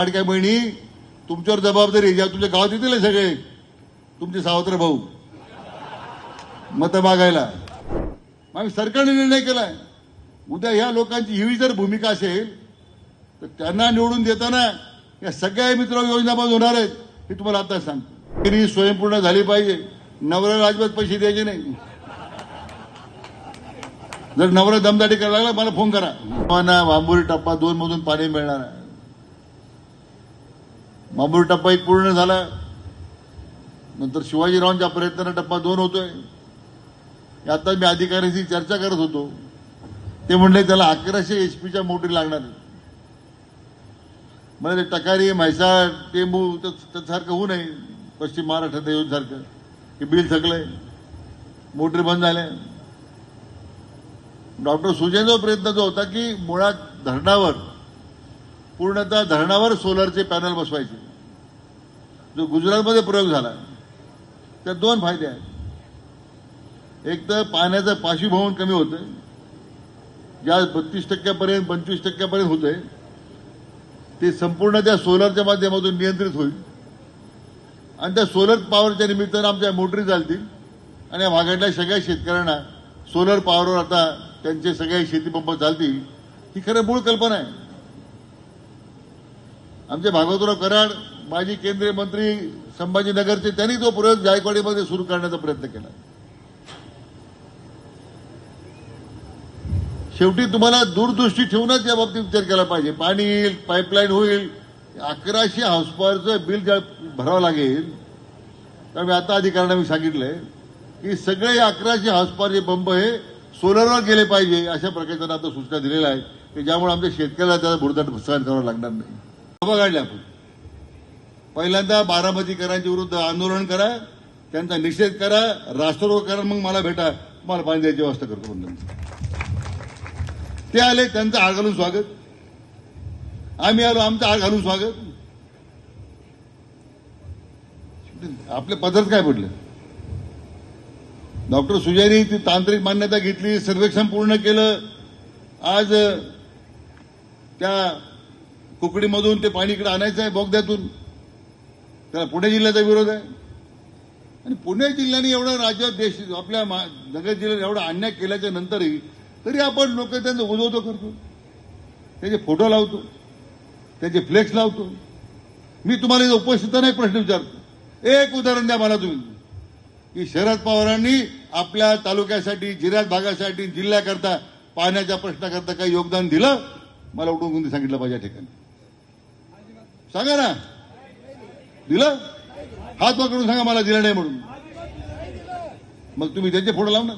लाडक्या बहिणी तुमच्यावर जबाबदारी ज्या तुमच्या गावात येतील सगळे. तुमचे सावत्र भाऊ. मत मागायला. मग सरकारने निर्णय केलाय. उद्या ह्या लोकांची ही जर भूमिका असेल तर त्यांना निवडून देताना या सगळ्या मित्र योजना बंद होणार आहेत हे तुम्हाला आता सांगतो. तरी स्वयंपूर्ण झाली पाहिजे. नवऱ्या राजबात पैसे द्यायचे नाही. जर नवरा दमदाटी करायला लागला मला फोन करा. मला बांबुरी टप्पा दोन मधून पाणी मिळणार आहे. मामूर टप्पा एक पूर्ण झाला. नंतर शिवाजीरावांच्या प्रयत्नाने टप्पा दोन होतोय. आता मी अधिकाऱ्यांशी चर्चा करत होतो. ते म्हणले त्याला अकराशे एच पीच्या मोटरी लागणार म्हणजे ते टकारी म्हैसाळ टेंबू त्यासारखं होऊ नये. पश्चिम महाराष्ट्रात येऊन सारखं. हे बिल थकलंय. मोटरी बंद झाल्या. डॉक्टर सुजयचा प्रयत्न जो होता की मुळात धरणावर पूर्णतः धरणावर सोलरचे पॅनल बसवायचे. जो गुजरातमध्ये प्रयोग झाला त्यात दोन फायदे आहेत. एक तर पाण्याचं पाशीभवन कमी होतं ज्या बत्तीस टक्क्यापर्यंत पंचवीस टक्क्यापर्यंत होतंय. ते संपूर्ण त्या सोलरच्या माध्यमातून नियंत्रित होईल. आणि त्या सोलर पॉवरच्या निमित्तानं आमच्या मोटरी चालतील. आणि या भागातल्या सगळ्या शेतकऱ्यांना सोलर पॉवरवर आता त्यांचे सगळे शेतीपंप चालतील ही खरं मूळ कल्पना आहे. आमचे भागवतराव कराड माजी केंद्रीय मंत्री संभाजीनगरचे त्यांनी तो प्रयोग जायकवाडीमध्ये सुरू करण्याचा प्रयत्न केला. शेवटी तुम्हाला दूरदृष्टी ठेवूनच या बाबतीत विचार केला पाहिजे. पाणी येईल पाईपलाईन होईल अकराशे हाऊसपॉवरचं बिल ज्या भरावं लागेल तर मी आता अधिकाऱ्यांना मी सांगितलंय की सगळे अकराशे हाऊसपॉवरचे पंप हे सोलरवर गेले पाहिजे अशा प्रकारे त्यांना आता सूचना दिलेल्या आहेत की ज्यामुळे आमच्या शेतकऱ्याला त्याचा भुरदाट सहन करावा लागणार नाही. सभा काढल्या आपण. पहिल्यांदा बारामतीकरांच्या विरुद्ध आंदोलन करा त्यांचा निषेध करा राष्ट्रद्रोह करा मग मला भेटा तुम्हाला पाणी द्यायची व्यवस्था करतो म्हणून ते आले त्यांचं आळ घालून स्वागत. आम्ही आलो आमचं आळ घालून स्वागत. आपले पदार्थ काय पडले? डॉक्टर सुजयनी ती तांत्रिक मान्यता घेतली सर्वेक्षण पूर्ण केलं. आज त्या कुकडीमधून ते पाणी इकडे आणायचं आहे बोगद्यातून. त्याला पुणे जिल्ह्याचा विरोध आहे. आणि पुणे जिल्ह्याने एवढं राज्यात देश आपल्या मा- नगर जिल्ह्यात एवढा अन्याय केल्याच्या नंतरही तरी आपण लोक त्यांचं उजवतो करतो. त्याचे फोटो लावतो. त्याचे फ्लेक्स लावतो. मी तुम्हाला उपस्थितांना उपस्थित नाही प्रश्न विचारतो. एक उदाहरण द्या मला तुम्ही. की शरद पवारांनी आपल्या तालुक्यासाठी जिल्ह्यात भागासाठी जिल्ह्याकरता पाण्याच्या प्रश्नाकरता काही योगदान दिलं? मला उठून सांगितलं पाहिजे ठिकाणी? सांगा ना. दिलं? हात पकडून सांगा मला दिलं नाही म्हणून. मग तुम्ही त्यांचे फोटो लावणार?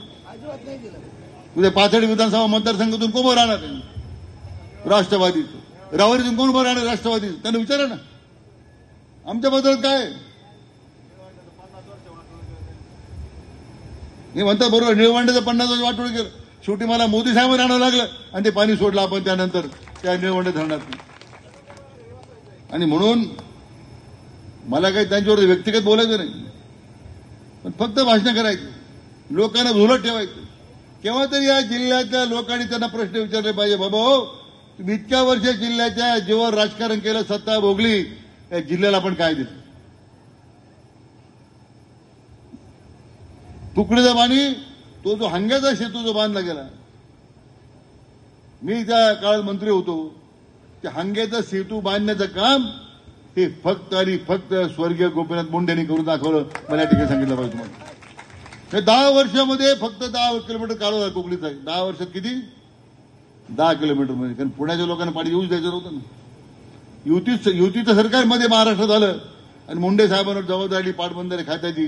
उद्या पाथडी विधानसभा मतदारसंघातून कोण उभं राहणार राष्ट्रवादी रावरीतून कोण उभं राहणार राष्ट्रवादी त्यांना विचारा ना. आमच्या बद्दल काय मी म्हणतो बरोबर निळवंड्याचं पन्नास वर्ष वाटोळ केलं. शेवटी मला मोदी साहेब आणावं लागलं आणि ते पाणी सोडलं आपण त्यानंतर. त्या निळवंडे धरणात आणि म्हणून मला काही त्यांच्यावर व्यक्तिगत बोलायचं नाही. पण फक्त भाषण करायची. लोकांना झुलत ठेवायचं. केव्हा तरी या जिल्ह्यातल्या लोकांनी त्यांना प्रश्न विचारले पाहिजे बाबा हो तुम्ही इतक्या वर्ष जिल्ह्याच्या जीवन राजकारण केलं सत्ता भोगली या जिल्ह्याला आपण काय दिलं तुकडीचा पाणी तो जो हंग्याचा सेतू जो बांधला गेला. मी त्या काळात मंत्री होतो. त्या हंग्याचा सेतू बांधण्याचं काम ते फक्त आणि फक्त स्वर्गीय गोपीनाथ मुंडेंनी करून दाखवलं मला या ठिकाणी सांगितलं पाहिजे तुम्हाला. हे दहा वर्षामध्ये फक्त दहा किलोमीटर काढू कोकणीचा दहा वर्षात किती? दहा किलोमीटरमध्ये कारण पुण्याच्या लोकांना पाणी येऊच द्यायचं नव्हतं ना. युती युतीचं सरकारमध्ये महाराष्ट्रात आलं आणि मुंडे साहेबांवर जबाबदारी पाटबंधारे खात्याची.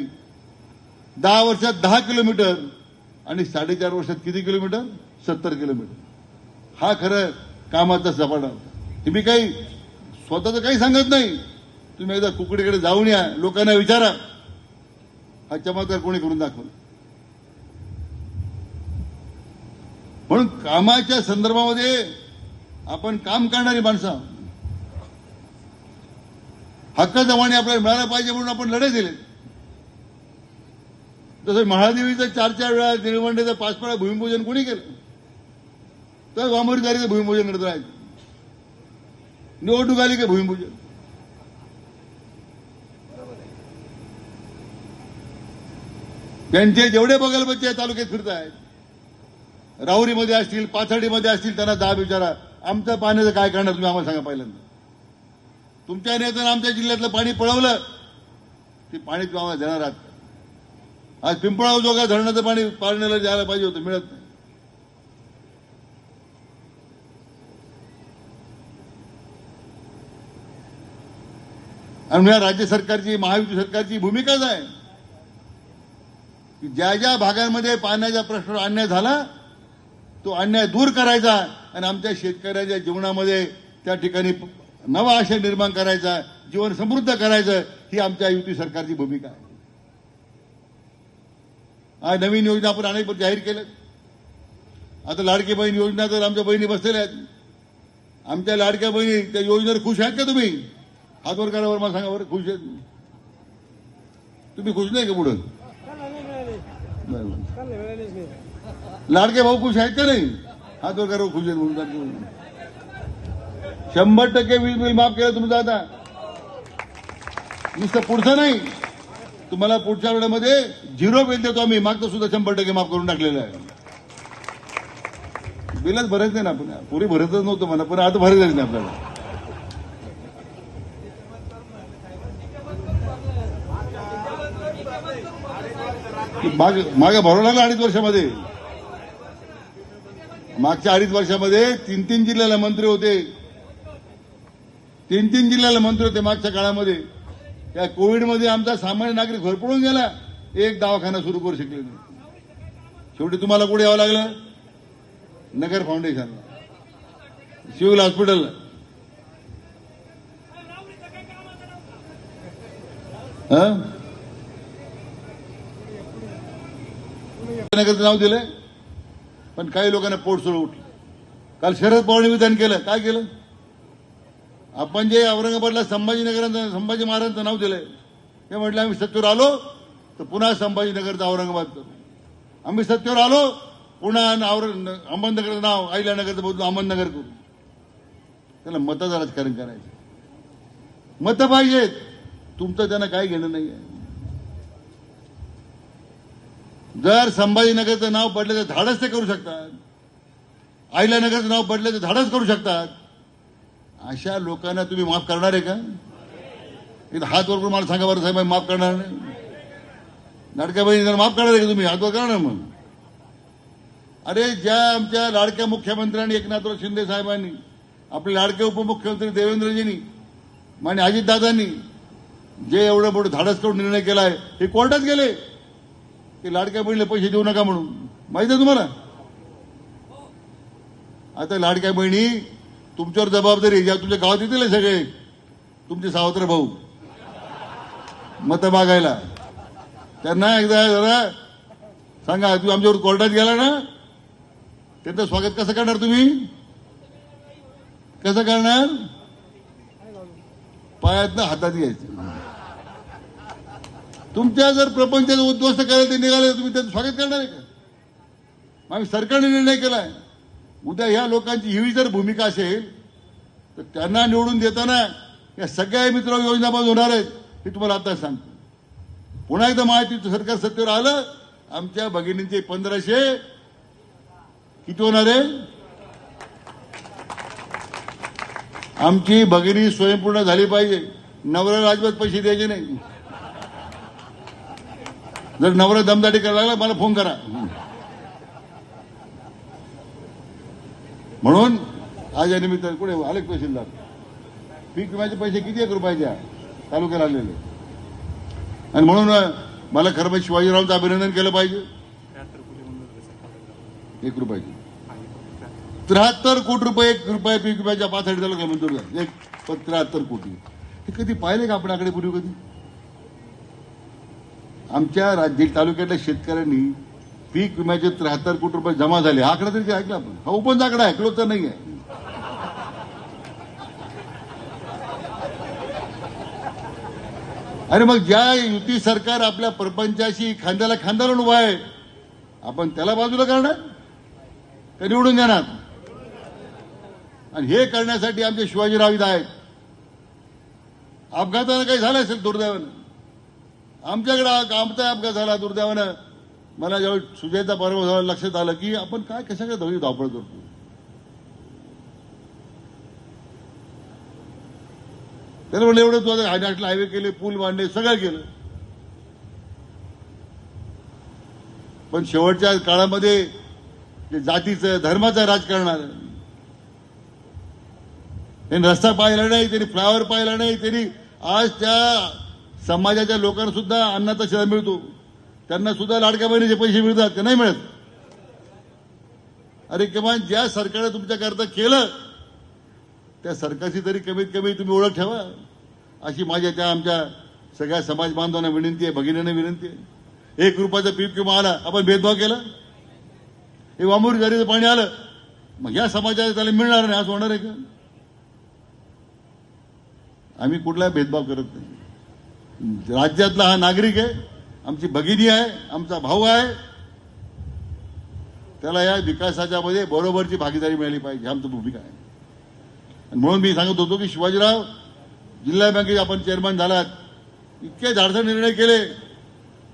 दहा वर्षात दहा किलोमीटर आणि साडेचार वर्षात किती किलोमीटर? सत्तर किलोमीटर. हा खरं कामाचा सपाटा तुम्ही काही स्वतःच काही सांगत नाही. तुम्ही एकदा कुकडीकडे जाऊन या लोकांना विचारा. हा चमत्कार कोणी करून दाखवला? म्हणून कामाच्या संदर्भामध्ये आपण काम करणारी माणसं हक्क जमाने आपल्याला मिळाला पाहिजे म्हणून आपण लढे दिले. जसं महादेवीचं चार चार वेळा निळवंडेचं पाच वेळा भूमिपूजन कोणी केलं? तर वामोरी तारीचं भूमिपूजन करत राहायचं. निवडणूक आली का भूमिपूजन? त्यांचे जेवढे बगलबच्चे तालुक्यात फिरत आहेत राहुरीमध्ये असतील पाथर्डीमध्ये असतील त्यांना दाब विचारा. आमचं पाण्याचं काय करणार तुम्ही आम्हाला सांगा पहिल्यांदा. तुमच्या नेत्यानं आमच्या जिल्ह्यातलं पाणी पळवलं ते पाणी तुम्ही आम्हाला देणार आहात. आज पिंपळाव जोगा धरणाचं पाणी पाळण्याला द्यायला पाहिजे होतं मिळत नाही. आणि राज्य सरकारची महायुती सरकारची भूमिकाच आहे. की ज्या ज्या भागांमध्ये पाण्याचा प्रश्न अन्याय झाला तो अन्याय दूर करायचा आणि आमच्या शेतकऱ्याच्या जीवनामध्ये त्या ठिकाणी नवा आशय निर्माण करायचा जीवन समृद्ध करायचं ही आमच्या युती सरकारची भूमिका आहे. आज नवीन योजना आपण अनेक जाहीर केल्यात. आता लाडकी बहीण योजना तर आमच्या बहिणी बसलेल्या आहेत. आमच्या लाडक्या बहिणी त्या योजनेवर खुश आहेत का तुम्ही? हातवर करावर मला सांगा बरं खुश आहेत तुम्ही खुश नाही का पुढं? लाडके भाऊ खुश आहेत का नाही? हातवर करावर खुश आहेत म्हणून शंभर टक्के वीज बिल माफ केलं तुमचं आता नुसतं पुढचं नाही. तुम्हाला पुढच्या वेळेमध्ये झिरो बिल देतो आम्ही. मागचं सुद्धा शंभर टक्के माफ करून टाकलेलं आहे. बिलच भरायचं नाही ना आपण. पुरी भरतच नव्हतं म्हणा पण आता भरायचं नाही आपल्याला. माग मागे भरावं लागलं अडीच वर्षामध्ये. मागच्या अडीच वर्षामध्ये तीन तीन जिल्ह्याला मंत्री होते. तीन तीन जिल्ह्याला मंत्री होते मागच्या काळामध्ये. त्या कोविडमध्ये आमचा सामान्य नागरिक भरपडून गेला. एक दवाखाना सुरू करू शकले नाही. शेवटी तुम्हाला कुठे यावं लागलं? नगर फाउंडेशनला सिव्हिल हॉस्पिटलला हा? नगरचं नाव दिलंय. पण काही लोकांना पोट सोड उठलं. काल शरद पवारांनी विधान केलं. काय केलं? आपण जे औरंगाबादला संभाजीनगरांचं संभाजी महाराजांचं नाव दिलंय. ते म्हटलं आम्ही सत्तेवर आलो तर पुन्हा संभाजीनगरचं औरंगाबाद करू. आम्ही सत्तेवर आलो पुन्हा अहमदनगरचं नाव अहिल्यानगरचं बोलतो अहमदनगर करू. त्याला मताचं राजकारण करायचं. मतं पाहिजेत. तुमचं त्यांना काही घेणं नाही आहे जर संभाजीनगरचं नाव पडलं तर धाडस ते करू शकतात. आईला नगरचं नाव पडलं तर धाडस करू शकतात. अशा लोकांना तुम्ही माफ करणार आहे का? इथं हात वर करून मला सांगा बरं साहेब माफ करणार नाही. लाडक्या बहिणी जर माफ करणार आहे का तुम्ही? हात वर करणार मग. अरे ज्या आमच्या लाडक्या मुख्यमंत्र्यांनी एकनाथराव शिंदे साहेबांनी आपले लाडके उपमुख्यमंत्री देवेंद्रजींनी माने अजितदादांनी जे एवढं मोठं धाडस करून निर्णय केलाय हे कोर्टात गेले. ते लाडक्या बहिणीला पैसे देऊ नका म्हणून. माहिती आहे तुम्हाला? आता लाडक्या बहिणी तुमच्यावर जबाबदारी ज्या तुमच्या गावात येतील सगळे. तुमचे सावत्र भाऊ. मतं मागायला. त्यांना एकदा जरा सांगा तुम्ही आमच्यावर कोर्टात गेला ना त्यांचं स्वागत कसं करणार तुम्ही? कसं करणार? पायातनं हातात घ्यायचं. तुमच्या जर प्रपंचाचं उद्ध्वस्त करायला ते निघाले तर तुम्ही त्याचं स्वागत करणार आहे का? मग आम्ही सरकारने निर्णय केलाय. उद्या ह्या लोकांची ही जर भूमिका असेल तर त्यांना निवडून देताना या सगळ्या मित्र योजनाबाज होणार आहेत हे तुम्हाला आता सांगतो. पुन्हा एकदा महायुतीचं सरकार सत्तेवर आलं आमच्या भगिनींचे पंधराशे किती होणार आहे? आमची भगिनी स्वयंपूर्ण झाली पाहिजे. नवऱ्याला राजवत पैसे द्यायचे नाही. जर नवरा दमदाटी करायला लागला मला फोन करा. म्हणून आज या निमित्त कुठे आले तहसीलदार? पीक विम्याचे पैसे किती एक रुपयाच्या तालुक्याला आलेले. आणि म्हणून मला खरं म्हणजे शिवाजीरावांचं अभिनंदन केलं पाहिजे. एक रुपयाचे. त्र्याहत्तर कोटी रुपये एक रुपये पीक विम्याच्या पाच तालुक्याला मंजूर एक त्र्याहत्तर कोटी. हे कधी पाहिले का आपल्याकडे पूर्वी कधी? आमच्या राज्य तालुक्यातल्या शेतकऱ्यांनी पीक विम्याचे त्र्याहत्तर कोटी रुपये जमा झाले. हा आकडा तरी ऐकला आपण. हा ओपन आकडा आहे क्लोजचा नाही आहे अरे मग ज्या युती सरकार आपल्या प्रपंचाशी खांद्याला खांदा लावून उभा आहे आपण त्याला बाजूला करणार? का निवडून देणार? आणि हे करण्यासाठी आमचे शिवाजीराव आहेत. अपघातानं काही झालं असेल दुर्दैवानं. आमच्याकडे आमचा अपघात झाला दुर्दैवानं. मला जेव्हा सुजयचा पर्व झाला लक्षात आलं की आपण काय कशा काय धावली धावपळ करतो त्याला म्हणलं एवढं तू आता नॅशनल हायवे केले पूल बांधले सगळं केलं. पण शेवटच्या काळामध्ये जे जातीचं धर्माचं राजकारण आलं. त्यांनी रस्ता पाहिला नाही त्यांनी फ्लावर पाहिला नाही त्यांनी आज त्या समाजाच्या लोकांना सुद्धा अन्नाचा शिधा मिळतो. त्यांना सुद्धा लाडक्या बहिणीचे पैसे मिळतात ते नाही मिळत. अरे किमान ज्या सरकारने तुमच्याकरता केलं त्या सरकारची तरी कमीत कमी तुम्ही ओळख ठेवा. अशी माझ्या त्या आमच्या सगळ्या समाज बांधवांना विनंती आहे भगिनींना विनंती आहे. एक रुपयाचा पीक किंवा आला आपण भेदभाव केला. हे वामूर गाडीचं पाणी आलं मग या समाजाला त्याला मिळणार नाही असं होणार आहे का? आम्ही कुठलाही भेदभाव करत नाही. राज्यातला हा नागरिक आहे आमची भगिनी आहे आमचा भाऊ आहे. त्याला या विकासाच्या मध्ये बरोबरची भागीदारी मिळाली पाहिजे आमची भूमिका आहे. आणि म्हणून मी सांगत होतो की शिवाजीराव जिल्हा बँकेचे आपण चेअरमन झालात इतके धाडसा निर्णय केले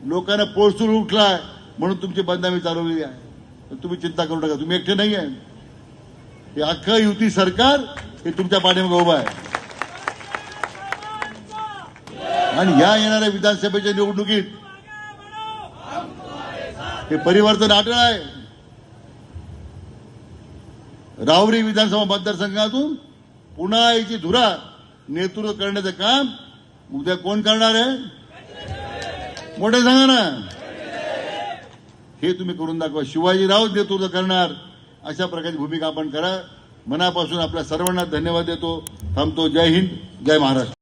लोकांना पोळसून उठलाय म्हणून तुमची बदनामी चालवलेली आहे. तुम्ही चिंता करू नका तुम्ही एकटे नाही आहे हे अख्खं युती सरकार हे तुमच्या पाठीमागे उभं आहे. आणि या येणाऱ्या विधानसभेच्या निवडणुकीत हे परिवर्तन आढळ आहे. रावरी विधानसभा मतदारसंघातून पुन्हा याची धुरा नेतृत्व करण्याचं काम उद्या कोण करणार आहे? मोठे सांगा ना. हे तुम्ही करून दाखवा. शिवाजीराव नेतृत्व करणार. अशा प्रकारची भूमिका आपण करा. मनापासून आपल्या सर्वांना धन्यवाद देतो. थांबतो. जय हिंद. जय महाराष्ट्र.